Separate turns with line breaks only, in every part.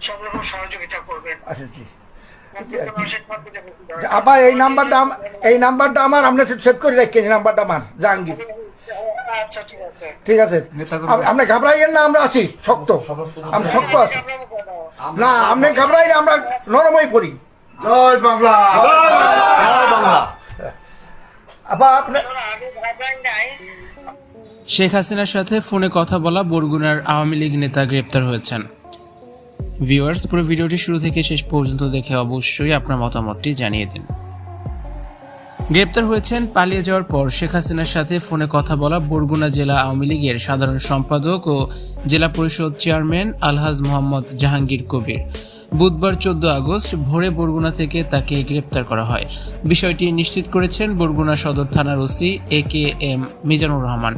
সব রকম সহযোগিতা করবেন।
আচ্ছা জি। আবার এই নাম্বারটা এই নাম্বারটা আমার আপনি সেভ করে রাখেন এই নাম্বারটা আমার জাহাঙ্গীর।
আচ্ছা ঠিক আছে।
ঠিক আছে। আপ- আপনি ঘাবড়াইয়েন না আমরা আছি শক্ত। আমরা শক্ত আছি। না আপনি ঘাবড়াই আমরা নরমই পড়ি।
জয় বাংলা।
আবার আপনি
শেখ হাসিনার সাথে ফোনে কথা বলা বরগুনার আওয়ামী লীগ নেতা গ্রেপ্তার হয়েছেন। ভিউয়ার্স পুরো ভিডিওটি শুরু থেকে শেষ পর্যন্ত দেখে অবশ্যই আপনার মতামতটি জানিয়ে দিন। গ্রেপ্তার হয়েছেন, পালিয়ে যাওয়ার পর শেখ হাসিনার সাথে ফোনে কথা বলা বরগুনা জেলা আওয়ামী লীগের সাধারণ সম্পাদক ও জেলা পরিষদ চেয়ারম্যান আলহাজ মোহাম্মদ জাহাঙ্গীর কবির। বুধবার চোদ্দ আগস্ট ভোরে বরগুনা থেকে তাকে গ্রেপ্তার করা হয়। বিষয়টি নিশ্চিত করেছেন বরগুনা সদর থানার OC A K M Mizanur Rahman.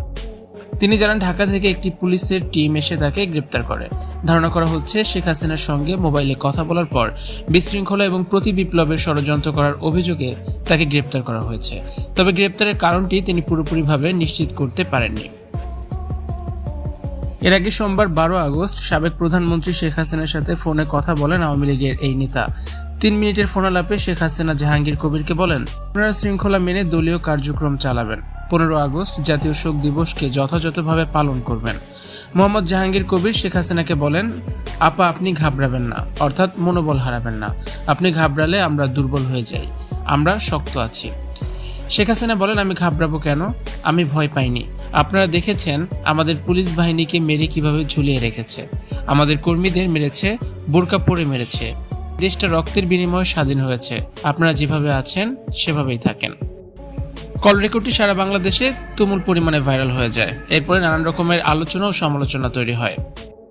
তিনি জানান, ঢাকা থেকে একটি পুলিশের টিম এসে তাকে গ্রেপ্তার করে। ধারণা করা হচ্ছে, শেখ হাসিনার সঙ্গে মোবাইলে কথা বলার পর বিশৃঙ্খলা এবং প্রতি বিপ্লবের ষড়যন্ত্র করার অভিযোগে তাকে গ্রেপ্তার করা হয়েছে। তবে গ্রেপ্তারের কারণটি তিনি পুরোপুরিভাবে নিশ্চিত করতে পারেননি। এর আগে সোমবার বারো আগস্ট সাবেক প্রধানমন্ত্রী শেখ হাসিনার সাথে ফোনে কথা বলেন আওয়ামী লীগের এই নেতা। তিন মিনিটের ফোনালাপে শেখ হাসিনা জাহাঙ্গীর কবিরকে বলেন, আপনারা শৃঙ্খলা মেনে দলীয় কার্যক্রম চালাবেন। পনেরো আগস্ট জাতীয় শোক দিবসকে যথাযথভাবে পালন করবেন। মোহাম্মদ জাহাঙ্গীর কবির শেখ হাসিনাকে বলেন, আপা, আপনি ঘাবড়াবেন না, অর্থাৎ মনোবল হারাবেন না। আপনি ঘাবড়ালে আমরা দুর্বল হয়ে যাই, আমরা শক্ত আছি। শেখ হাসিনা বলেন, আমি ঘাবড়াবো কেন? আমি ভয় পাইনি। আপনারা দেখেছেন আমাদের পুলিশ বাহিনীকে মেরে কীভাবে ঝুলিয়ে রেখেছে। আমাদের কর্মীদের মেরেছে, বোরকা পরে মেরেছে। দেশটা রক্তের বিনিময়ে স্বাধীন হয়েছে। আপনারা যেভাবে আছেন, সেভাবেই থাকেন। কল রেকর্ডটি সারা বাংলাদেশে তুমুল পরিমাণে ভাইরাল হয়ে যায়। এরপরে নানান রকমের আলোচনা ও সমালোচনা তৈরি হয়।